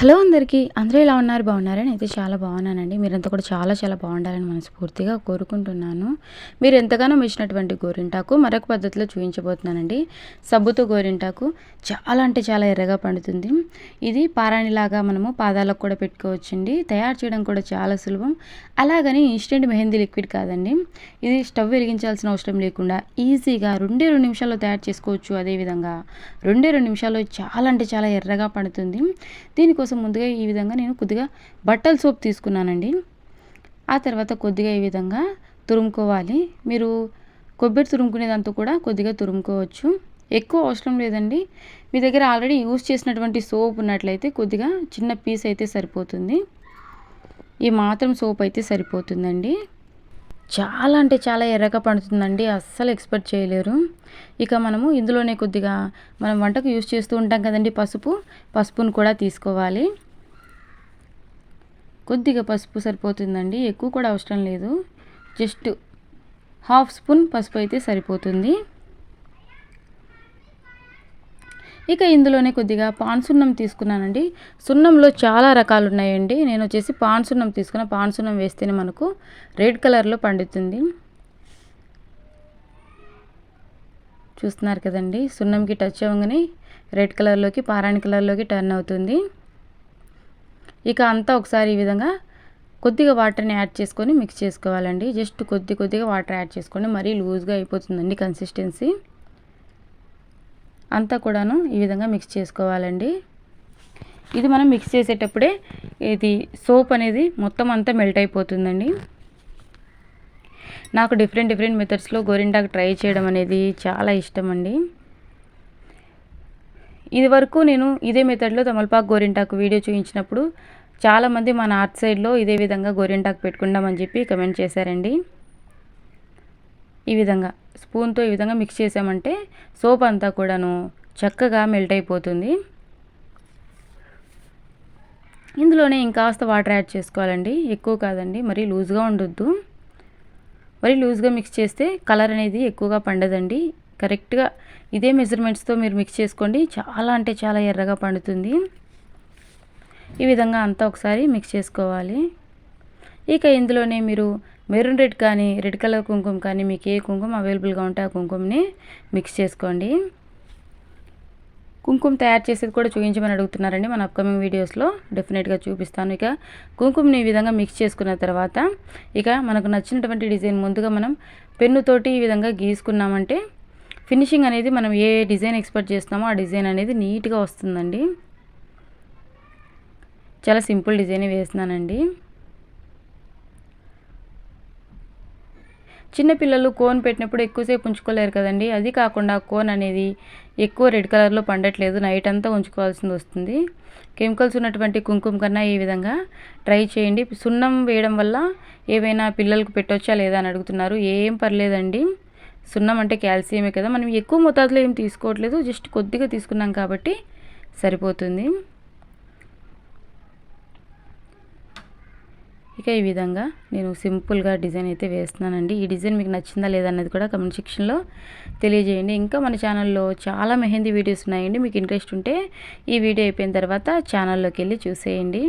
Hello అందరికీ. అందరూ ఎలా ఉన్నారు? బాగున్నారని అయితే చాలా బాగున్నానండి. మీరంతా కూడా చాలా చాలా బాగుండాలని మనస్ఫూర్తిగా కోరుకుంటున్నాను. మీరు ఎంతగానో మెచ్చినటువంటి గోరింటాకు మరొక పద్ధతిలో చూపించబోతున్నానండి. సబ్బుతో గోరింటాకు చాలా అంటే చాలా ఎర్రగా పండుతుంది. ఇది పారాణిలాగా మనము పాదాలకు కూడా పెట్టుకోవచ్చండి. తయారు చేయడం కూడా చాలా సులభం. అలాగని ఇన్స్టెంట్ మెహందీ లిక్విడ్ కాదండి. ఇది స్టవ్ వెలిగించాల్సిన అవసరం లేకుండా ఈజీగా రెండే రెండు నిమిషాల్లో తయారు చేసుకోవచ్చు. అదేవిధంగా రెండే రెండు నిమిషాల్లో చాలా అంటే చాలా ఎర్రగా పండుతుంది. దీనికోసం ముందుగా ఈ విధంగా నేను కొద్దిగా బట్టల సోప్ తీసుకున్నానండి. ఆ తర్వాత కొద్దిగా ఈ విధంగా తురుముకోవాలి. మీరు కొబ్బరి తురుముకునేదంతా కూడా కొద్దిగా తురుముకోవచ్చు. ఎక్కువ అవసరం లేదండి. మీ దగ్గర ఆల్రెడీ యూస్ చేసినటువంటి సోప్ ఉన్నట్లయితే కొద్దిగా చిన్న పీస్ అయితే సరిపోతుంది. ఈ మాత్రం సోప్ అయితే సరిపోతుందండి. చాలా అంటే చాలా ఎర్రగా పండుతుందండి అస్సలు ఎక్స్పెక్ట్ చేయలేరు. ఇక మనము ఇందులోనే కొద్దిగా మనం వంటకు యూస్ చేస్తూ ఉంటాం కదండి పసుపు పసుపును కూడా తీసుకోవాలి. కొద్దిగా పసుపు సరిపోతుందండి ఎక్కువ కూడా అవసరం లేదు. జస్ట్ హాఫ్ స్పూన్ పసుపు అయితే సరిపోతుంది. ఇక ఇందులోనే కొద్దిగా పాన్ సున్నం తీసుకున్నానండి. సున్నంలో చాలా రకాలు ఉన్నాయండి నేను వచ్చేసి పాన్ సున్నం తీసుకున్న పాన్ సున్నం వేస్తేనే మనకు రెడ్ కలర్లో పండుతుంది. చూస్తున్నారు కదండి సున్నంకి టచ్ అవ్వగానే రెడ్ కలర్లోకి పారాణి కలర్లోకి టర్న్ అవుతుంది. ఇక అంతా ఒకసారి ఈ విధంగా కొద్దిగా వాటర్ని యాడ్ చేసుకొని మిక్స్ చేసుకోవాలండి. జస్ట్ కొద్ది కొద్దిగా వాటర్ యాడ్ చేసుకోండి. మరీ లూజ్గా అయిపోతుందండి కన్సిస్టెన్సీ. అంతా కూడాను ఈ విధంగా మిక్స్ చేసుకోవాలండి. ఇది మనం మిక్స్ చేసేటప్పుడే ఇది సోప్ అనేది మొత్తం అంతా మెల్ట్ అయిపోతుందండి. నాకు డిఫరెంట్ డిఫరెంట్ మెథడ్స్లో గోరింటాకు ట్రై చేయడం అనేది చాలా ఇష్టం అండి ఇది వరకు నేను ఇదే మెథడ్లో తమలపాకు గోరింటాకు వీడియో చూపించినప్పుడు చాలామంది మా నార్త్ సైడ్లో ఇదే విధంగా గోరింటాకు పెట్టుకుందామని చెప్పి కమెంట్ చేశారండి. ఈ విధంగా. స్పూన్తో ఈ విధంగా మిక్స్ చేసామంటే సోప్ అంతా కూడాను చక్కగా మెల్ట్ అయిపోతుంది. ఇందులోనే ఇంకాస్త వాటర్ యాడ్ చేసుకోవాలండి. ఎక్కువ కాదండి మరీ లూజ్గా ఉండొద్దు. మరీ లూజ్గా మిక్స్ చేస్తే కలర్ అనేది ఎక్కువగా పండదండి. కరెక్ట్గా ఇదే మెజర్మెంట్స్తో మీరు మిక్స్ చేసుకోండి. చాలా అంటే చాలా ఎర్రగా పండుతుంది. ఈ విధంగా అంతా ఒకసారి మిక్స్ చేసుకోవాలి. ఇక ఇందులోనే మీరు మెరూన్ రెడ్ కానీ రెడ్ కలర్ కుంకుమ కానీ మీకు ఏ కుంకుమ అవైలబుల్గా ఉంటే ఆ కుంకుమని మిక్స్ చేసుకోండి. కుంకుమ తయారు చేసేది కూడా చూపించమని అడుగుతున్నారండి. మన అప్కమింగ్ వీడియోస్లో డెఫినెట్గా చూపిస్తాను. ఇక కుంకుమని ఈ విధంగా మిక్స్ చేసుకున్న తర్వాత ఇక మనకు నచ్చినటువంటి డిజైన్ ముందుగా మనం పెన్నుతోటి ఈ విధంగా గీసుకున్నామంటే ఫినిషింగ్ అనేది మనం ఏ డిజైన్ ఎక్స్పెక్ట్ చేస్తామో ఆ డిజైన్ అనేది నీట్గా వస్తుందండి. చాలా సింపుల్ డిజైన్ వేస్తున్నానండి. చిన్నపిల్లలు కోన్ పెట్టినప్పుడు ఎక్కువసేపు ఉంచుకోలేరు కదండి. అది కాకుండా కోన్ అనేది ఎక్కువ రెడ్ కలర్లో పండట్లేదు. నైట్ అంతా ఉంచుకోవాల్సింది వస్తుంది. కెమికల్స్ ఉన్నటువంటి కుంకుమ కన్నా ఈ విధంగా ట్రై చేయండి. సున్నం వేయడం వల్ల ఏవైనా పిల్లలకు పెట్టొచ్చా లేదా అని అడుగుతున్నారు. ఏం పర్లేదండి. సున్నం అంటే కాల్షియమే కదా. మనం ఎక్కువ మోతాదులో ఏం తీసుకోవట్లేదు. జస్ట్ కొద్దిగా తీసుకున్నాం కాబట్టి సరిపోతుంది. ఇక ఈ విధంగా నేను సింపుల్గా డిజైన్ అయితే వేస్తున్నానండి. ఈ డిజైన్ మీకు నచ్చిందా లేదా అనేది కూడా కమెంట్ సెక్షన్లో తెలియజేయండి. ఇంకా మన ఛానల్లో చాలా మెహందీ వీడియోస్ ఉన్నాయండి. మీకు ఇంట్రెస్ట్ ఉంటే ఈ వీడియో అయిపోయిన తర్వాత ఛానల్లోకి వెళ్ళి చూసేయండి.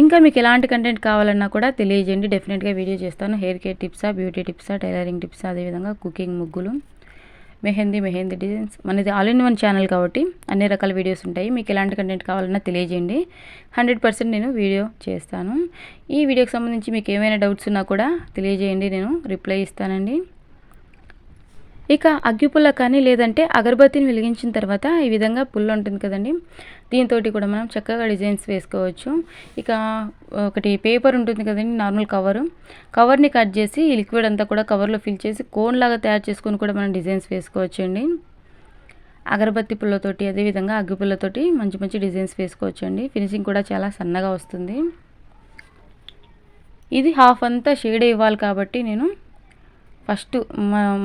ఇంకా మీకు ఎలాంటి కంటెంట్ కావాలన్నా కూడా తెలియజేయండి. డెఫినెట్గా వీడియో చేస్తాను. హెయిర్ కేర్ టిప్సా బ్యూటీ టిప్సా టైలరింగ్ టిప్సా అదేవిధంగా కుకింగ్ ముగ్గులు. మెహందీ మెహందీ డిజైన్స్ మనది ఆల్ ఇన్ వన్ ఛానల్ కాబట్టి అన్ని రకాల వీడియోస్ ఉంటాయి. మీకు ఎలాంటి కంటెంట్ కావాలన్నా తెలియజేయండి. హండ్రెడ్ పర్సెంట్ నేను వీడియో చేస్తాను. ఈ వీడియోకి సంబంధించి మీకు ఏమైనా డౌట్స్ ఉన్నా కూడా తెలియజేయండి. నేను రిప్లై ఇస్తానండి. ఇక అగ్గిపుల్ల కానీ లేదంటే అగరబత్తిని వెలిగించిన తర్వాత ఈ విధంగా పుల్ల ఉంటుంది కదండి. దీంతో కూడా మనం చక్కగా డిజైన్స్ వేసుకోవచ్చు. ఇక ఒకటి పేపర్ ఉంటుంది కదండి నార్మల్ కవరు. కవర్ని కట్ చేసి ఈ లిక్విడ్ అంతా కూడా కవర్లో ఫిల్ చేసి కోన్లాగా తయారు చేసుకొని కూడా మనం డిజైన్స్ వేసుకోవచ్చు అండి అగరబత్తి పుల్లతోటి అదేవిధంగా అగ్గిపుల్లతోటి మంచి మంచి డిజైన్స్ వేసుకోవచ్చు అండి ఫినిషింగ్ కూడా చాలా సన్నగా వస్తుంది. ఇది హాఫ్ అంతా షేడ్ ఇవ్వాలి కాబట్టి నేను ఫస్ట్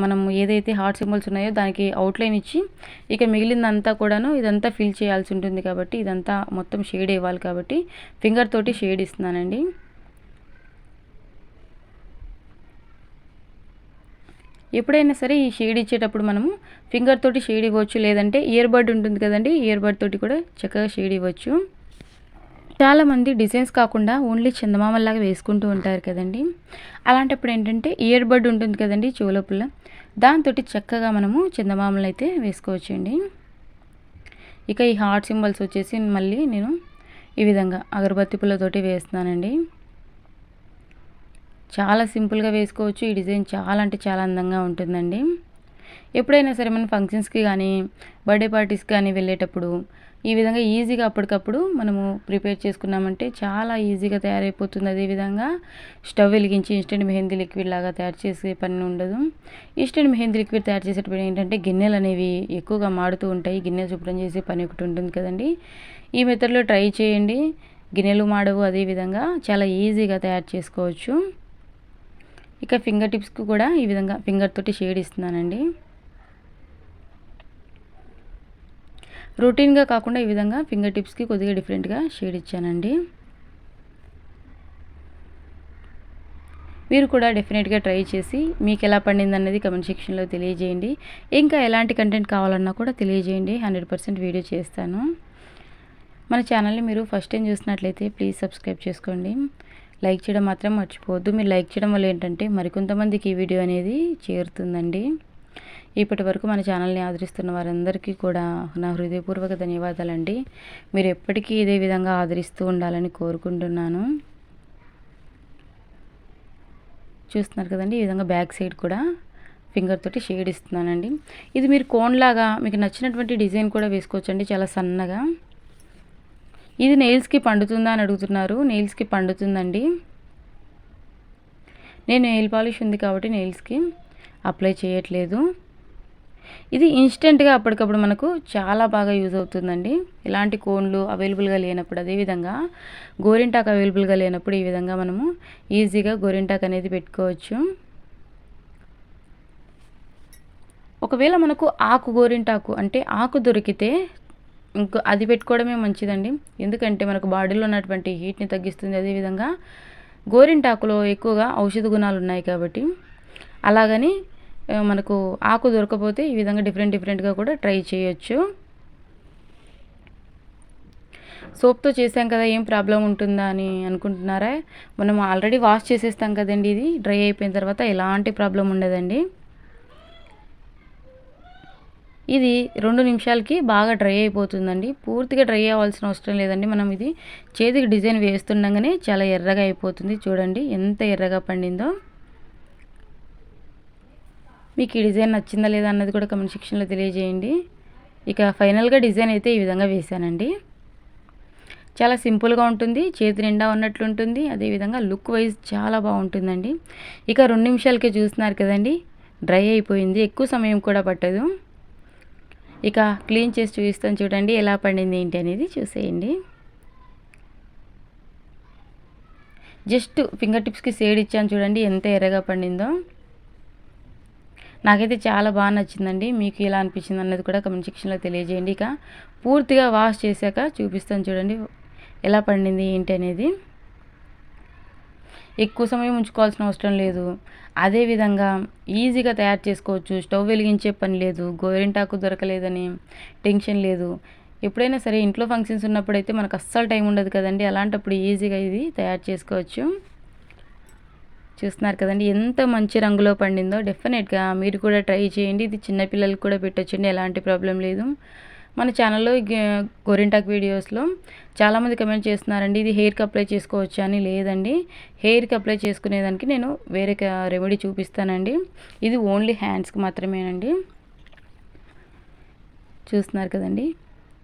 మనం ఏదైతే హార్ట్ సింబల్స్ ఉన్నాయో దానికి అవుట్లైన్ ఇచ్చి ఇక మిగిలిందంతా కూడాను ఇదంతా ఫిల్ చేయాల్సి ఉంటుంది కాబట్టి ఇదంతా మొత్తం షేడ్ ఇవ్వాలి కాబట్టి ఫింగర్ తోటి షేడ్ ఇస్తున్నానండి. ఎప్పుడైనా సరే ఈ షేడ్ ఇచ్చేటప్పుడు మనము ఫింగర్ తోటి షేడ్ ఇవ్వచ్చు లేదంటే ఇయర్ బడ్ ఉంటుంది కదండి ఇయర్ బడ్ తోటి కూడా చక్కగా షేడ్ ఇవ్వచ్చు. చాలామంది డిజైన్స్ కాకుండా ఓన్లీ చందమామల్లాగా వేసుకుంటూ ఉంటారు కదండి. అలాంటప్పుడు ఏంటంటే ఇయర్ బడ్ ఉంటుంది కదండి చెవులోపుల. దాంతో చక్కగా మనము చందమామలు అయితే వేసుకోవచ్చండి. ఇక ఈ హార్ట్ సింబల్స్ వచ్చేసి మళ్ళీ నేను ఈ విధంగా అగరబత్తి పుల్లతోటి వేస్తున్నానండి. చాలా సింపుల్గా వేసుకోవచ్చు. ఈ డిజైన్ చాలా అంటే చాలా అందంగా ఉంటుందండి. ఎప్పుడైనా సరే మనం ఫంక్షన్స్కి కానీ బర్త్డే పార్టీస్కి కానీ వెళ్ళేటప్పుడు ఈ విధంగా ఈజీగా అప్పటికప్పుడు మనము ప్రిపేర్ చేసుకున్నామంటే చాలా ఈజీగా తయారైపోతుంది. అదేవిధంగా స్టవ్ వెలిగించి ఇన్స్టెంట్ మెహందీ లిక్విడ్ లాగా తయారు చేసే పని ఉండదు. ఇన్స్టెంట్ మెహందీ లిక్విడ్ తయారు చేసేటప్పుడు ఏంటంటే గిన్నెలు అనేవి ఎక్కువగా మాడుతూ ఉంటాయి. గిన్నెలు శుభ్రం చేసే పని ఒకటి ఉంటుంది కదండి. ఈ మెథడ్లో ట్రై చేయండి. గిన్నెలు మాడవు అదేవిధంగా చాలా ఈజీగా తయారు చేసుకోవచ్చు. ఇక ఫింగర్ టిప్స్కి కూడా ఈ విధంగా ఫింగర్ తోటి షేడ్ ఇస్తున్నానండి. రొటీన్గా కాకుండా ఈ విధంగా ఫింగర్ టిప్స్కి కొద్దిగా డిఫరెంట్గా షేడ్ ఇచ్చానండి. మీరు కూడా డెఫినెట్గా ట్రై చేసి మీకు ఎలా పండింది అన్నది కమెంట్ సెక్షన్లో తెలియజేయండి. ఇంకా ఎలాంటి కంటెంట్ కావాలన్నా కూడా తెలియజేయండి. హండ్రెడ్ పర్సెంట్ వీడియో చేస్తాను. మన ఛానల్ని మీరు ఫస్ట్ టైం చూసినట్లయితే ప్లీజ్ సబ్స్క్రైబ్ చేసుకోండి. లైక్ చేయడం మాత్రం మర్చిపోవద్దు. మీరు లైక్ చేయడం వల్ల ఏంటంటే మరికొంతమందికి ఈ వీడియో అనేది చేరుతుందండి. ఇప్పటి వరకు మన ఛానల్ని ఆదరిస్తున్న వారందరికీ కూడా నా హృదయపూర్వక ధన్యవాదాలండి. మీరు ఎప్పటికీ ఇదే విధంగా ఆదరిస్తూ ఉండాలని కోరుకుంటున్నాను. చూస్తున్నారు కదండి ఈ విధంగా బ్యాక్ సైడ్ కూడా ఫింగర్ తోటి షేడ్ ఇస్తున్నానండి. ఇది మీరు కోన్లాగా మీకు నచ్చినటువంటి డిజైన్ కూడా వేసుకోవచ్చండి చాలా సన్నగా. ఇది నెయిల్స్కి పండుతుందా అని అడుగుతున్నారు నెయిల్స్కి పండుతుందండి. నేను నెయిల్ పాలిష్ ఉంది కాబట్టి నెయిల్స్కి అప్లై చేయట్లేదు. ఇది ఇన్స్టెంట్గా అప్పటికప్పుడు మనకు చాలా బాగా యూజ్ అవుతుందండి. ఇలాంటి కోన్లు అవైలబుల్గా లేనప్పుడు అదేవిధంగా గోరింటాక్ అవైలబుల్గా లేనప్పుడు ఈ విధంగా మనము ఈజీగా గోరింటాక్ అనేది పెట్టుకోవచ్చు. ఒకవేళ మనకు ఆకు గోరింటాకు అంటే ఆకు దొరికితే ఇంకో అది పెట్టుకోవడమే మంచిదండి. ఎందుకంటే మనకు బాడీలో ఉన్నటువంటి హీట్ని తగ్గిస్తుంది. అదేవిధంగా గోరింటాకులో ఎక్కువగా ఔషధ గుణాలు ఉన్నాయి కాబట్టి. అలాగని మనకు ఆకు దొరకపోతే ఈ విధంగా డిఫరెంట్ డిఫరెంట్గా కూడా ట్రై చేయొచ్చు. సోప్తో చేసాం కదా ఏం ప్రాబ్లం ఉంటుందా అని అనుకుంటున్నారా? మనం ఆల్రెడీ వాష్ చేసేస్తాం కదండి ఇది. డ్రై అయిపోయిన తర్వాత ఎలాంటి ప్రాబ్లం ఉండదండి. ఇది రెండు నిమిషాలకి బాగా డ్రై అయిపోతుందండి. పూర్తిగా డ్రై అవ్వాల్సిన అవసరం లేదండి. మనం ఇది చేతికి డిజైన్ వేస్తుండగానే చాలా ఎర్రగా అయిపోతుంది. చూడండి ఎంత ఎర్రగా పండిందో. మీకు ఈ డిజైన్ నచ్చిందా లేదా అన్నది కూడా కమెంట్ సెక్షన్లో తెలియజేయండి. ఇక ఫైనల్గా డిజైన్ అయితే ఈ విధంగా వేశానండి. చాలా సింపుల్గా ఉంటుంది చేతి నిండా ఉన్నట్లుంటుంది అదేవిధంగా లుక్ వైజ్ చాలా బాగుంటుందండి. ఇక రెండు నిమిషాలకే చూస్తున్నారు కదండి డ్రై అయిపోయింది ఎక్కువ సమయం కూడా పట్టదు. ఇక క్లీన్ చేసి చూపిస్తాను చూడండి ఎలా పండింది ఏంటి అనేది చూసేయండి. జస్ట్ ఫింగర్ టిప్స్కి సేడ్ ఇచ్చాను చూడండి ఎంత ఎర్రగా పండిందో. నాకైతే చాలా బాగా నచ్చిందండి. మీకు ఎలా అనిపించింది అన్నది కూడా కమెంట్ సెక్షన్లో తెలియజేయండి. ఇక పూర్తిగా వాష్ చేశాక చూపిస్తాను చూడండి ఎలా పండింది ఏంటి అనేది. ఎక్కువ సమయం ఉంచుకోవాల్సిన అవసరం లేదు. అదేవిధంగా ఈజీగా తయారు చేసుకోవచ్చు. స్టవ్ వెలిగించే పని లేదు. గోరింటాకు దొరకలేదని టెన్షన్ లేదు. ఎప్పుడైనా సరే ఇంట్లో ఫంక్షన్స్ ఉన్నప్పుడైతే మనకు అస్సలు టైం ఉండదు కదండి. అలాంటప్పుడు ఈజీగా ఇది తయారు చేసుకోవచ్చు. చూస్తున్నారు కదండి. ఎంత మంచి రంగులో పండిందో. డెఫినెట్గా మీరు కూడా ట్రై చేయండి. ఇది చిన్నపిల్లలకు కూడా పెట్టొచ్చండి. ఎలాంటి ప్రాబ్లం లేదు. మన ఛానల్లో గోరింటాక్ వీడియోస్లో చాలామంది కమెంట్ చేస్తున్నారండి. ఇది హెయిర్కి అప్లై చేసుకోవచ్చా అని లేదండి. హెయిర్కి అప్లై చేసుకునేదానికి నేను వేరే రెమెడీ చూపిస్తానండి. ఇది ఓన్లీ హ్యాండ్స్కి మాత్రమేనండి. చూస్తున్నారు కదండి.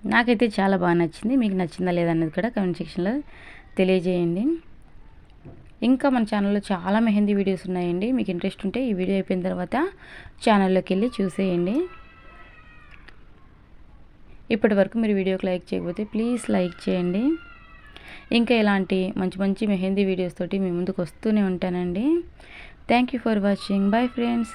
నాకైతే చాలా బాగా నచ్చింది. మీకు నచ్చిందా లేదన్నది కూడా కమెంట్ సెక్షన్లో తెలియజేయండి. ఇంకా మన ఛానల్లో చాలా మెహందీ వీడియోస్ ఉన్నాయండి. మీకు ఇంట్రెస్ట్ ఉంటే ఈ వీడియో అయిపోయిన తర్వాత ఛానల్లోకి వెళ్ళి చూసేయండి. ఇప్పటి వరకు మీరు వీడియోకి లైక్ చేయకపోతే ప్లీజ్ లైక్ చేయండి. ఇంకా ఇలాంటి మంచి మంచి మెహందీ వీడియోస్ తోటి మీ ముందుకు వస్తూనే ఉంటానండి. Thank you for watching. Bye friends.